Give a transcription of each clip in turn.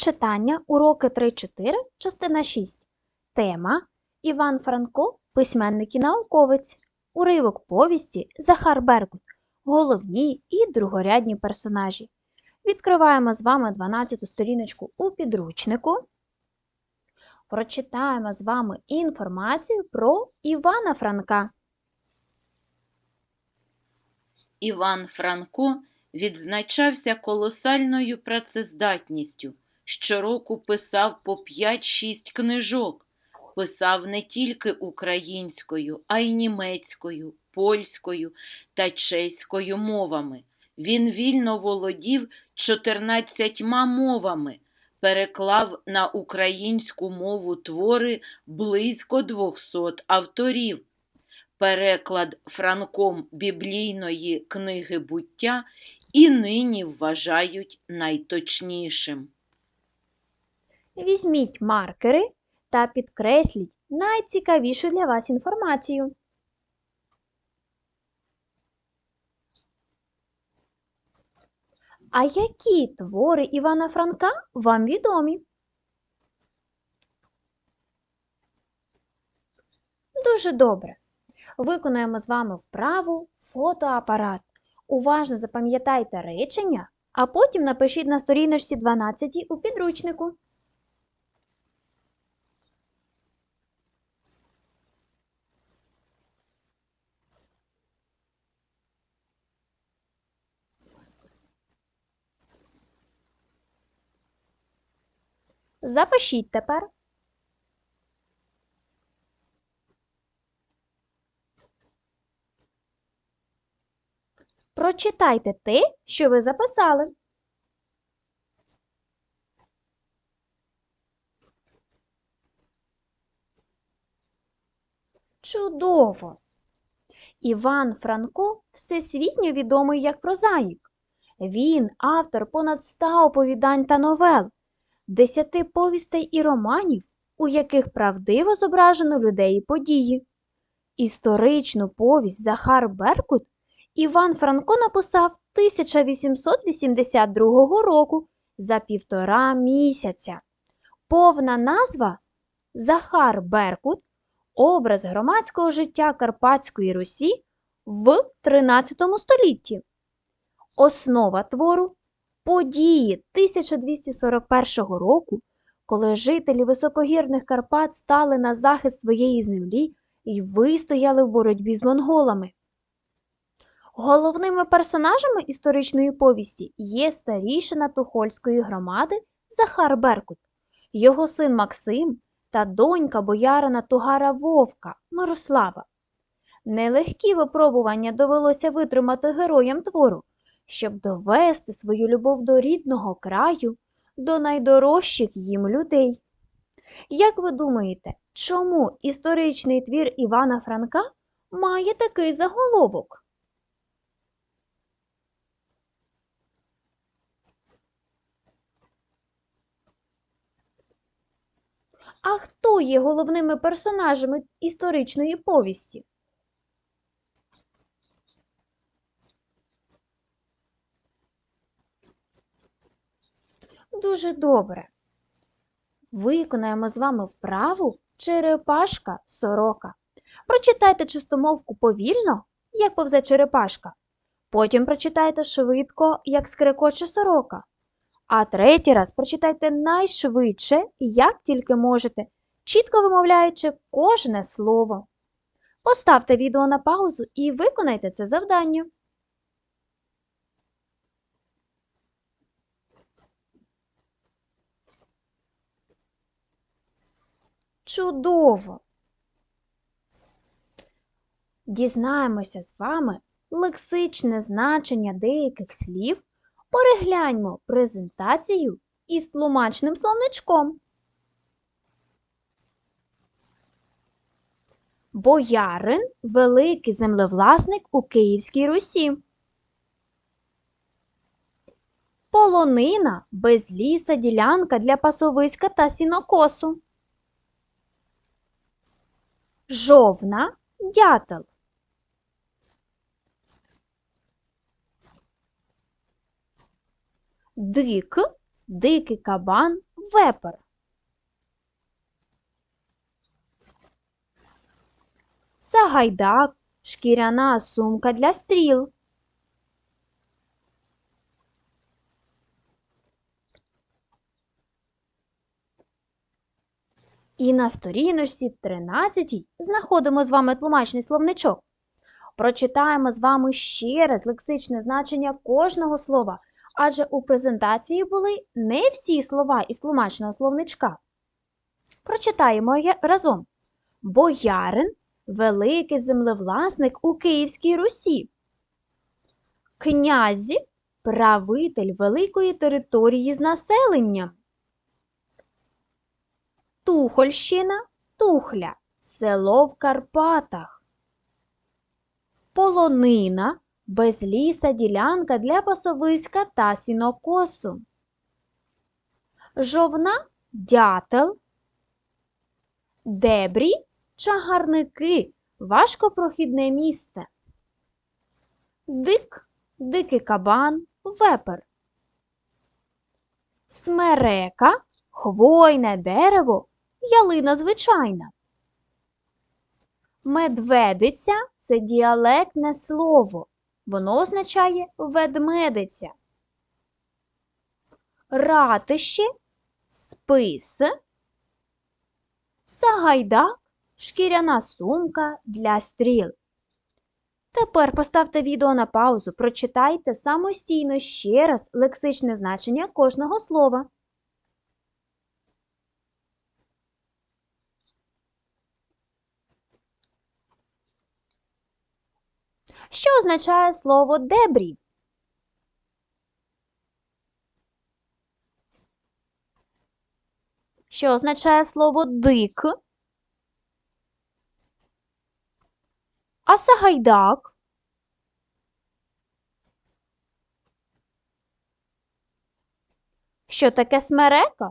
Читання уроки 3-4, частина 6. Тема Іван Франко, письменник і науковець. Уривок повісті Захар Беркут. Головні і другорядні персонажі. Відкриваємо з вами 12 сторіночку у підручнику. Прочитаємо з вами інформацію про Івана Франка. Іван Франко відзначався колосальною працездатністю. Щороку писав по 5-6 книжок. Писав не тільки українською, а й німецькою, польською та чеською мовами. Він вільно володів 14 мовами, переклав на українську мову твори близько 200 авторів. Переклад Франком біблійної книги буття і нині вважають найточнішим. Візьміть маркери та підкресліть найцікавішу для вас інформацію. А які твори Івана Франка вам відомі? Дуже добре. Виконуємо з вами вправу фотоапарат. Уважно запам'ятайте речення, а потім напишіть на сторіночці 12 у підручнику. Запишіть тепер. Прочитайте те, що ви записали. Чудово! Іван Франко всесвітньо відомий як прозаїк. Він автор понад ста оповідань та новел, десяти повістей і романів, у яких правдиво зображено людей і події. Історичну повість Захар Беркут Іван Франко написав 1882 року за півтора місяця. Повна назва Захар Беркут образ громадського життя Карпатської Русі в 13 столітті. Основа твору події 1241 року, коли жителі високогірних Карпат стали на захист своєї землі і вистояли в боротьбі з монголами. Головними персонажами історичної повісті є старішина Тухольської громади Захар Беркут, його син Максим та донька боярина Тугара Вовка Мирослава. Нелегкі випробування довелося витримати героям твору, щоб довести свою любов до рідного краю, до найдорожчих їм людей. Як ви думаєте, чому історичний твір Івана Франка має такий заголовок? А хто є головними персонажами історичної повісті? Дуже добре. Виконаємо з вами вправу черепашка сорока. Прочитайте чистомовку повільно, як повзе черепашка. Потім прочитайте швидко, як скрекоче сорока. А третій раз прочитайте найшвидше, як тільки можете, чітко вимовляючи кожне слово. Поставте відео на паузу і виконайте це завдання. Чудово! Дізнаємося з вами лексичне значення деяких слів. Перегляньмо презентацію із тлумачним словничком. Боярин великий землевласник у Київській Русі. Полонина безліса ділянка для пасовиська та сінокосу. Жовна дятел. Дик, дикий кабан, вепер. Сагайдак, шкіряна сумка для стріл. І на сторіночці 13 знаходимо з вами тлумачний словничок. Прочитаємо з вами ще раз лексичне значення кожного слова, адже у презентації були не всі слова із тлумачного словничка. Прочитаємо разом. Боярин великий землевласник у Київській Русі. Князі правитель великої території з населенням. Тухольщина Тухля, село в Карпатах. Полонина безліса ділянка для пасовиська та сінокосу. Жовна дятел. Дебрі чагарники важкопрохідне місце. Дик дикий кабан вепер. Смерека хвойне дерево ялина звичайна. Медведиця це діалектне слово. Воно означає ведмедиця. Ратище спис. Сагайдак шкіряна сумка для стріл. Тепер поставте відео на паузу, прочитайте самостійно ще раз лексичне значення кожного слова. Що означає слово дебрі? Що означає слово дик? А сагайдак? Що таке смерека?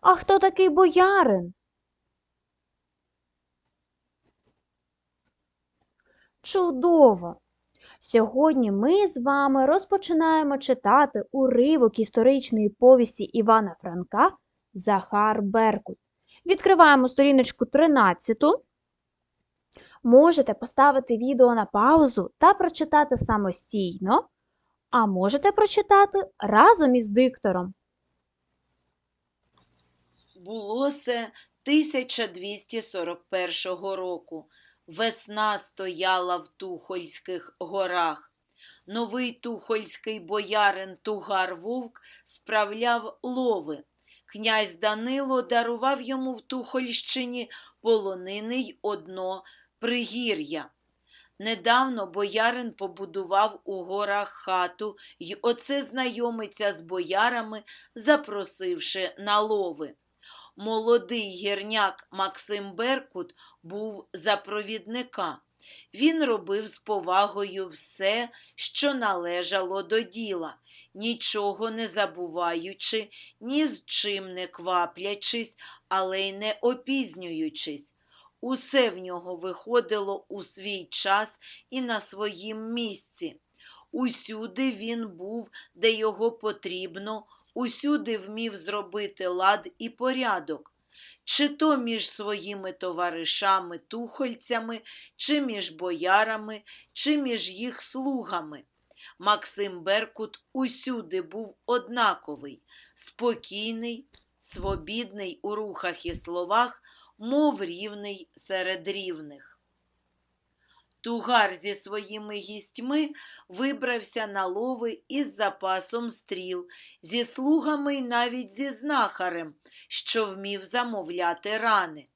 А хто такий боярин? Чудово! Сьогодні ми з вами розпочинаємо читати уривок історичної повісті Івана Франка Захар Беркут. Відкриваємо сторіночку 13. Можете поставити відео на паузу та прочитати самостійно, а можете прочитати разом із диктором. Було це 1241 року. Весна стояла в Тухольських горах. Новий тухольський боярин Тугар Вовк справляв лови. Князь Данило дарував йому в Тухольщині полонини й одно пригір'я. Недавно боярин побудував у горах хату й оце знайомиться з боярами, запросивши на лови. Молодий гірняк Максим Беркут був за провідника. Він робив з повагою все, що належало до діла, нічого не забуваючи, ні з чим не кваплячись, але й не опізнюючись. Усе в нього виходило у свій час і на своїм місці. Усюди він був, де його потрібно, усюди вмів зробити лад і порядок, чи то між своїми товаришами тухольцями, чи між боярами, чи між їх слугами. Максим Беркут усюди був однаковий, спокійний, свобідний у рухах і словах, мов рівний серед рівних. Тугар зі своїми гістьми вибрався на лови із запасом стріл, зі слугами й навіть зі знахарем, що вмів замовляти рани.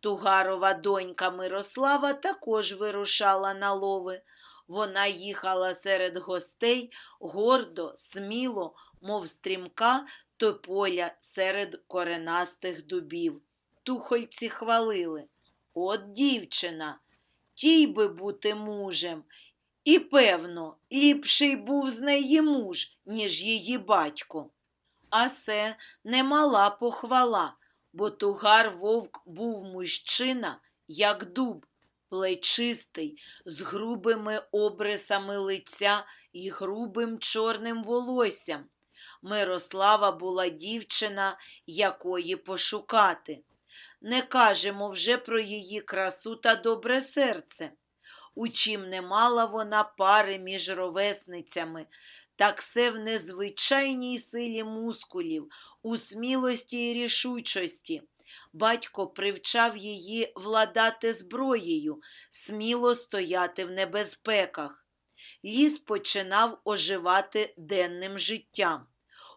Тугарова донька Мирослава також вирушала на лови. Вона їхала серед гостей гордо, сміло, мов стрімка тополя серед коренастих дубів. Тухольці хвалили. От дівчина, тій би бути мужем. І, певно, ліпший був з неї муж, ніж її батько. А це немала похвала, бо тугар вовк був мужчина, як дуб, плечистий, з грубими обрисами лиця і грубим чорним волоссям. Мирослава була дівчина, якої пошукати. Не кажемо вже про її красу та добре серце. У чим не мала вона пари між ровесницями, так все в незвичайній силі мускулів, у смілості і рішучості. Батько привчав її владати зброєю, сміло стояти в небезпеках. Ліс починав оживати денним життям.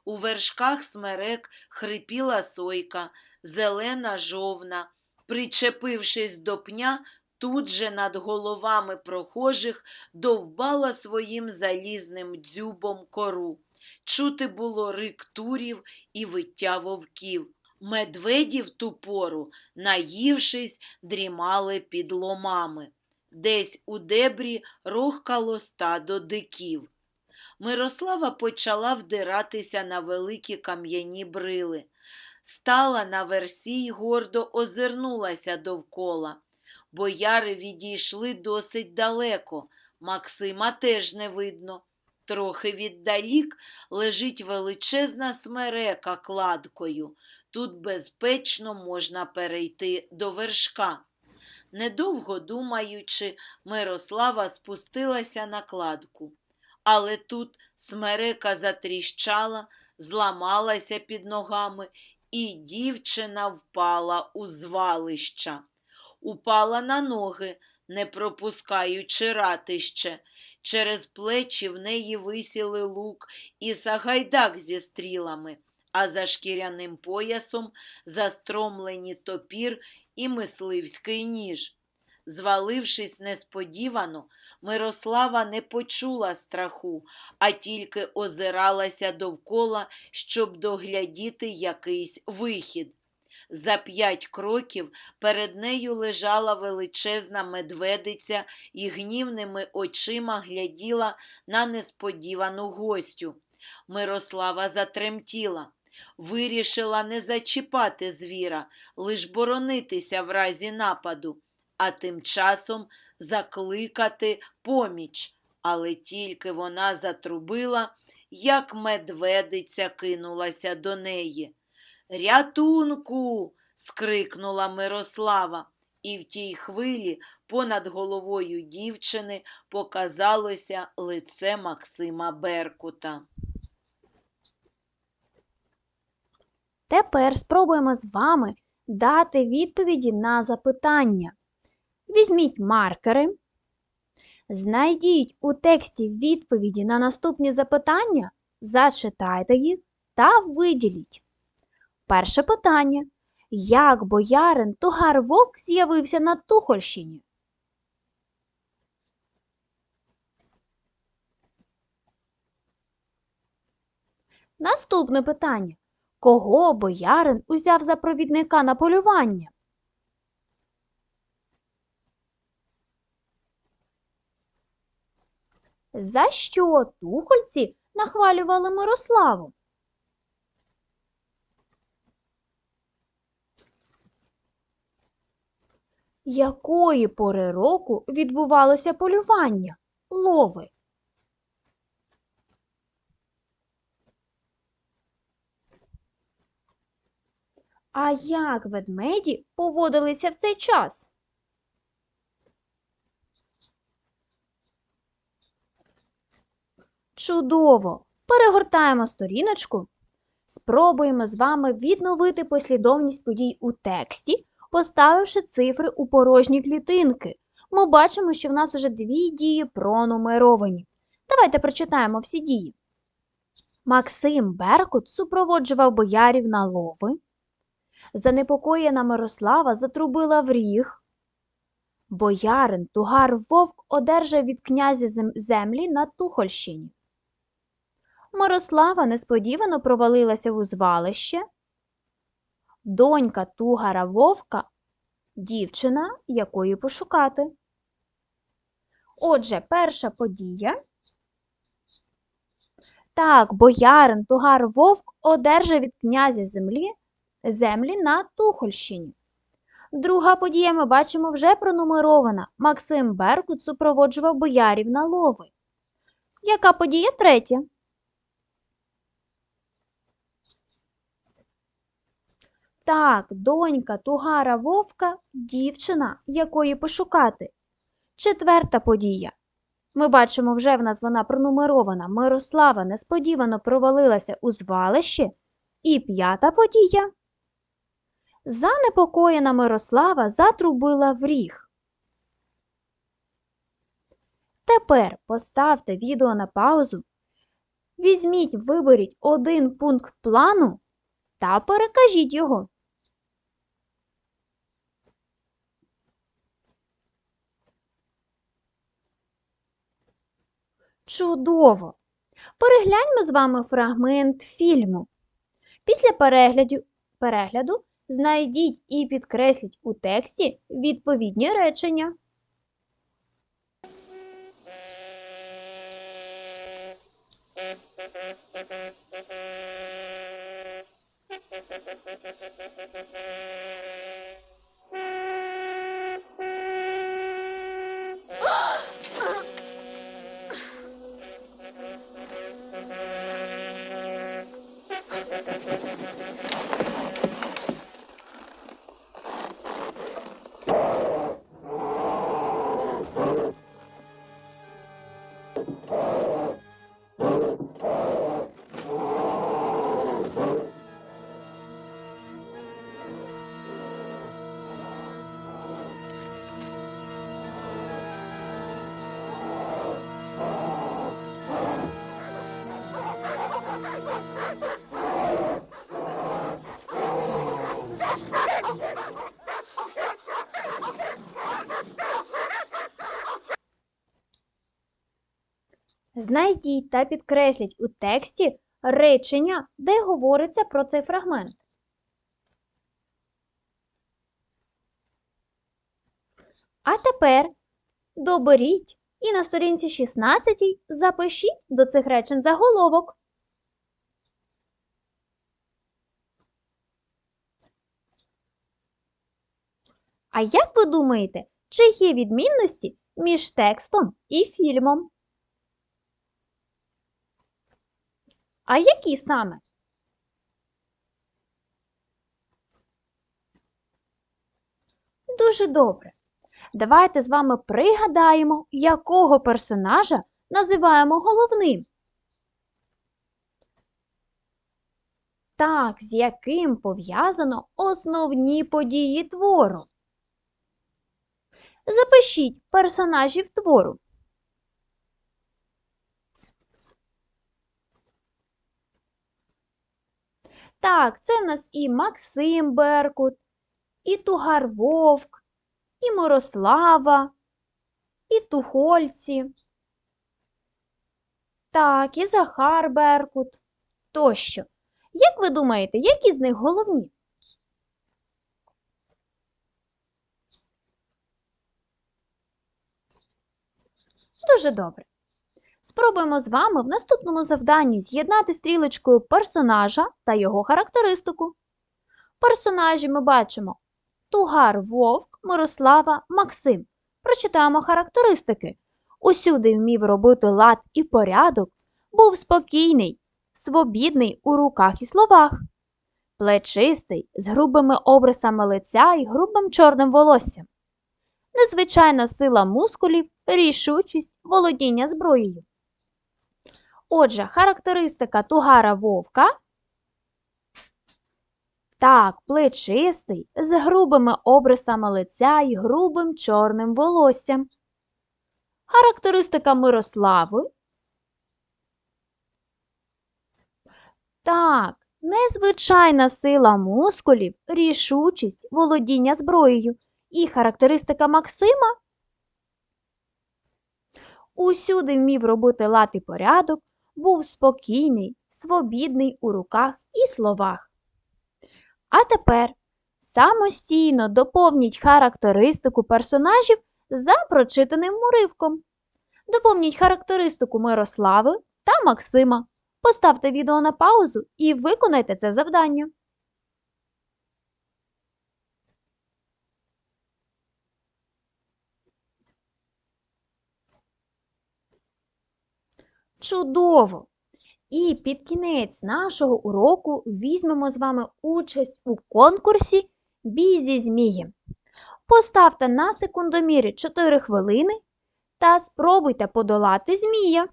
У вершках смерек хрипіла сойка, зелена жовна. Причепившись до пня, тут же над головами прохожих довбала своїм залізним дзюбом кору. Чути було рик турів і виття вовків. Медведі в ту пору, наївшись, дрімали під ломами. Десь у дебрі рохкало стадо диків. Мирослава почала вдиратися на великі кам'яні брили. Стала на версі й гордо озирнулася довкола. Бояри відійшли досить далеко, Максима теж не видно. Трохи віддалік лежить величезна смерека кладкою. Тут безпечно можна перейти до вершка. Недовго думаючи, Мирослава спустилася на кладку. Але тут смерека затріщала, зламалася під ногами, і дівчина впала у звалища. Упала на ноги, не пропускаючи ратище. Через плечі в неї висіли лук і сагайдак зі стрілами, а за шкіряним поясом застромлені топір і мисливський ніж. Звалившись несподівано, Мирослава не почула страху, а тільки озиралася довкола, щоб доглядіти якийсь вихід. За п'ять кроків перед нею лежала величезна медведиця і гнівними очима гляділа на несподівану гостю. Мирослава затремтіла. Вирішила не зачіпати звіра, лиш боронитися в разі нападу, а тим часом закликати поміч. Але тільки вона затрубила, як медведиця кинулася до неї. Рятунку. скрикнула Мирослава, і в тій хвилі понад головою дівчини показалося лице Максима Беркута. Тепер спробуємо з вами дати відповіді на запитання. Візьміть маркери, знайдіть у тексті відповіді на наступні запитання, зачитайте їх та виділіть. Перше питання. Як боярин Тугар Вовк з'явився на Тухольщині? Наступне питання. Кого боярин узяв за провідника на полювання? За що тухольці нахвалювали Мирославу? Якої пори року відбувалося полювання? Лови. А як ведмеді поводилися в цей час? Чудово! Перегортаємо сторіночку. Спробуємо з вами відновити послідовність подій у тексті, поставивши цифри у порожні клітинки. Ми бачимо, що в нас уже дві дії пронумеровані. Давайте прочитаємо всі дії. Максим Беркут супроводжував боярів на лови. Занепокоєна Мирослава затрубила в ріг. Боярин Тугар Вовк одержав від князя землі на Тухольщині. Мирослава несподівано провалилася у звалище. Донька Тугара Вовка дівчина, якої пошукати. Отже, перша подія. Так, боярин Тугар Вовк одержав від князя землі землі на Тухольщині. Друга подія ми бачимо вже пронумерована. Максим Беркут супроводжував боярів на лови. Яка подія третя? Так, донька Тугара Вовка дівчина, якої пошукати. Четверта подія. Ми бачимо, вже в нас вона пронумерована. Мирослава несподівано провалилася у звалище. І п'ята подія. Занепокоєна Мирослава затрубила в ріг. Тепер поставте відео на паузу. Візьміть, виберіть один пункт плану та перекажіть його. Чудово! Перегляньмо з вами фрагмент фільму. Після перегляду, перегляду знайдіть і підкресліть у тексті відповідні речення. Знайдіть та підкресліть у тексті речення, де говориться про цей фрагмент. А тепер доберіть і на сторінці 16 запишіть до цих речень заголовок. А як ви думаєте, чи є відмінності між текстом і фільмом? А які саме? Дуже добре. Давайте з вами пригадаємо, якого персонажа називаємо головним. Так, з яким пов'язано основні події твору. Запишіть персонажів твору. Так, це в нас і Максим Беркут, і Тугар Вовк, і Мирослава, і Тухольці. Так, і Захар Беркут тощо. Як ви думаєте, які з них головні? Дуже добре. Спробуємо з вами в наступному завданні з'єднати стрілочкою персонажа та його характеристику. Персонажі ми бачимо Тугар Вовк, Мирослава, Максим. Прочитаємо характеристики. Усюди вмів робити лад і порядок, був спокійний, свобідний у руках і словах, плечистий, з грубими обрисами лиця і грубим чорним волоссям. Незвичайна сила мускулів, рішучість, володіння зброєю. Отже, характеристика тугара вовка. Так, плечистий, з грубими обрисами лиця і грубим чорним волоссям. Характеристика Мирослави. Так, незвичайна сила мускулів, рішучість, володіння зброєю. І характеристика Максима. Усюди вмів робити лад і порядок, був спокійний, свобідний у руках і словах. А тепер самостійно доповніть характеристику персонажів за прочитаним уривком. Доповніть характеристику Мирослави та Максима. Поставте відео на паузу і виконайте це завдання. Чудово! І під кінець нашого уроку візьмемо з вами участь у конкурсі Бій зі змієм. Поставте на секундомірі 4 хвилини та спробуйте подолати змія.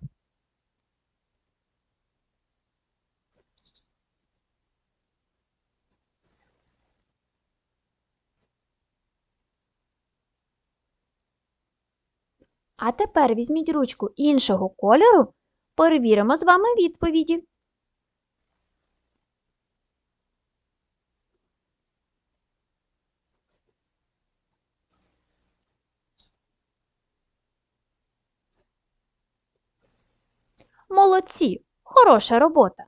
А тепер візьміть ручку іншого кольору, перевіримо з вами відповіді. Молодці! Хороша робота!